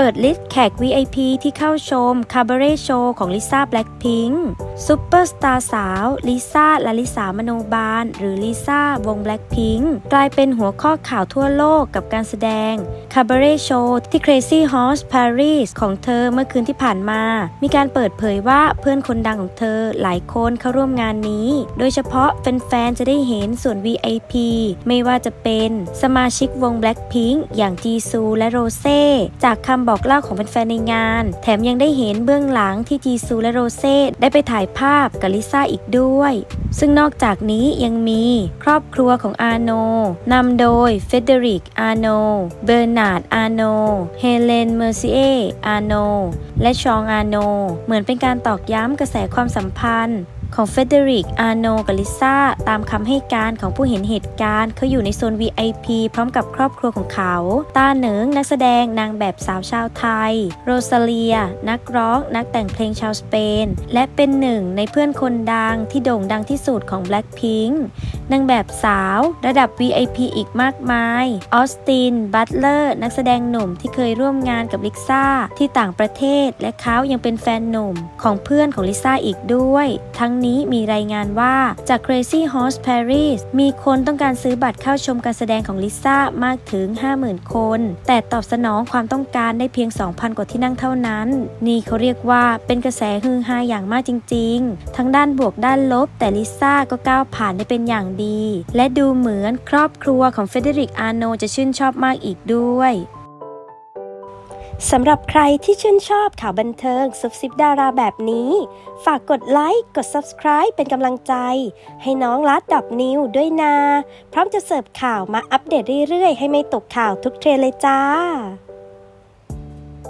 เปิดลิสต์แขก VIP ที่เข้าชมคาบาเร่โชว์ของลิซ่าแบล็ p พิง k ์ซูเปอร์สตาร์สาวลิซ่าลาลิสามโนบาล หรือลิซ่าวงแบล็ p พิง k ์กลายเป็นหัวข้อข่าวทั่วโลกกับการแสดงคาบาเร่โชว์ที่ Crazy Horse Paris ของเธอเมื่อคืนที่ผ่านมา มีการเปิดเผยว่าเพื่อนคนดังของเธอหลายคนเข้าร่วมงานนี้ โดยเฉพาะแฟนๆจะได้เห็นส่วน VIP ไม่ว่าจะเป็นสมาชิกวง Blackpink อย่างจีซูและโรเซ่จากคำบอกเล่าของแฟนๆในงาน แถมยังได้เห็นเบื้องหลังที่จีซูและโรเซ่ได้ไปถ่ายภาพกับลิซ่าอีกด้วย ซึ่งนอกจากนี้ยังมีครอบครัวของอาโนนำโดยเฟเดริกอาโนเบอร์นาร์ดอาโนเฮเลนเมอร์ซิเออาโนและชองอาโนเหมือนเป็นการตอกย้ำกระแสความสัมพันธ์ ของเฟเดริก อาโนกับลิซ่า ตามคำให้การของผู้เห็นเหตุการณ์เขาอยู่ในโซน VIP พร้อมกับครอบครัวของเขา ตาเหนิงนักแสดงนางแบบสาวชาวไทย โรซาเลีย นักร้อง นักแต่งเพลงชาวสเปน และเป็นหนึ่งในเพื่อนคนดังที่โด่งดังที่สุดของ Blackpink นางแบบสาวระดับ VIP อีกมากมาย ออสติน บัตเลอร์ นักแสดงหนุ่มที่เคยร่วมงานกับลิซ่าที่ต่างประเทศ และเขายังเป็นแฟนหนุ่มของเพื่อนของลิซ่าอีกด้วย ทั้งนี้มีรายงานว่าจาก Crazy Horse Paris มีคนต้องการซื้อบัตรเข้าชมการแสดงของลิซ่ามากถึง 50,000 คน แต่ตอบสนองความต้องการได้เพียง 2,000 กว่าที่นั่งเท่านั้น นี่เขาเรียกว่าเป็นกระแสฮือฮาอย่างมากจริง ๆ ทั้งด้านบวกด้านลบ แต่ลิซ่าก็ก้าวผ่านได้เป็นอย่างดี และดูเหมือนครอบครัวของเฟเดริกอาโนจะชื่นชอบมากอีกด้วย สำหรับใครที่ชื่นชอบข่าวบันเทิงซุบซิบดาราแบบนี้ ฝากกดไลค์ กด Subscribe เป็นกำลังใจ ให้น้องลัดดอบนิวด้วยนะพร้อมจะเสิร์ฟข่าวมาอัปเดตเรื่อยๆ ให้ไม่ตกข่าวทุกเทรนเลยจ้า